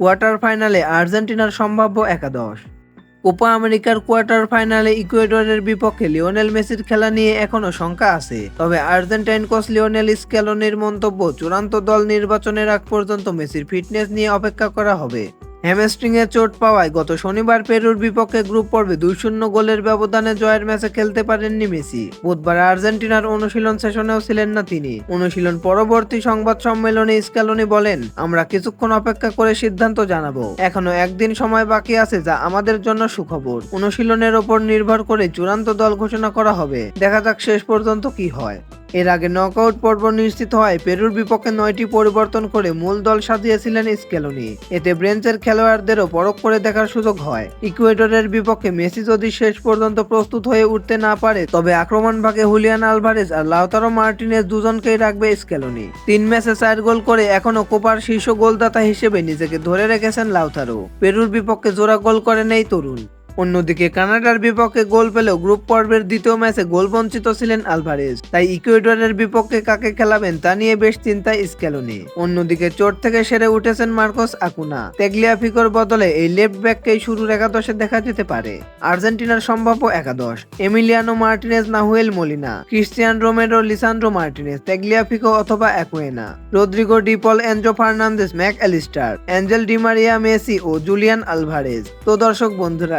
Quarter ফাইনালে আর্জেন্টিনার সম্ভাব্য একাদশ। কোপা আমেরিকার কোয়ার্টার ফাইনালে ইকুয়েডরের বিপক্ষে লিওনেল মেসির খেলা নিয়ে এখনও শঙ্কা আছে। তবে আর্জেন্টাইন কোচ লিওনেল স্কেলনের মন্তব্য, চূড়ান্ত দল নির্বাচনের আগ পর্যন্ত মেসির ফিটনেস নিয়ে অপেক্ষা করা হবে। হ্যামস্ট্রিং এ চোট পাওয়ায় গত শনিবার পেরুর বিপক্ষে গ্রুপ পর্বে দুই শূন্য গোলের ব্যবধানে জয়ের ম্যাচে খেলতে পারেননি মেসি। বুধবার আর্জেন্টিনার অনুশীলন সেশনেও ছিলেন না তিনি। অনুশীলন পরবর্তী সংবাদ সম্মেলনে স্ক্যালোনি বলেন, আমরা কিছুক্ষণ অপেক্ষা করে সিদ্ধান্ত জানাব। এখনও একদিন সময় বাকি আছে যা আমাদের জন্য সুখবর। অনুশীলনের ওপর নির্ভর করে চূড়ান্ত দল ঘোষণা করা হবে। দেখা যাক শেষ পর্যন্ত কি হয়। এর আগে নকআউট পর্ব নিশ্চিত হয়, পেরুর বিপক্ষে নয়টি পরিবর্তন করে মূল দল সাজিয়েছিলেন স্কেলোনি। এতে ব্রেঞ্চের খেলোয়াড়দেরও পরখ করে দেখার সুযোগ হয়। ইকুয়েডরের বিপক্ষে মেসি যদি শেষ পর্যন্ত প্রস্তুত হয়ে উঠতে না পারে, তবে আক্রমণ ভাগে হুলিয়ান আলভারেজ আর লাউতারো মার্টিনেজ দুজনকেই রাখবে স্কেলোনি। তিন ম্যাচে চার গোল করে এখনও কোপার শীর্ষ গোলদাতা হিসেবে নিজেকে ধরে রেখেছেন লাউতারো। পেরুর বিপক্ষে জোড়া গোল করে নেই তরুণ। অন্যদিকে কানাডার বিপক্ষে গোল পেলেও গ্রুপ পর্বের দ্বিতীয় ম্যাচে গোল বঞ্চিত ছিলেন আলভারেজ। তাই ইকুয়েডরের বিপক্ষে কাকে খেলাবেন তা নিয়ে বেশ চিন্তায় স্ক্যালোনি অন্যদিকে চোট থেকে সেরে উঠেছেন মার্কোস আকুনা। তেগলিয়াফিকোর বদলে এই লেফট ব্যাককেই শুরুর একাদশে দেখা যেতে পারে। আর্জেন্টিনার সম্ভাব্য একাদশ, Emiliano Martinez, Nahuel Molina, Cristian Romero Lisandro Martinez, Tagliafico অথবা Acuna, Rodrigo De Paul Enzo Fernandez Mac Allister, Angel Di Maria, Messi ও জুলিয়ান আলভারেজ। তো দর্শক বন্ধুরা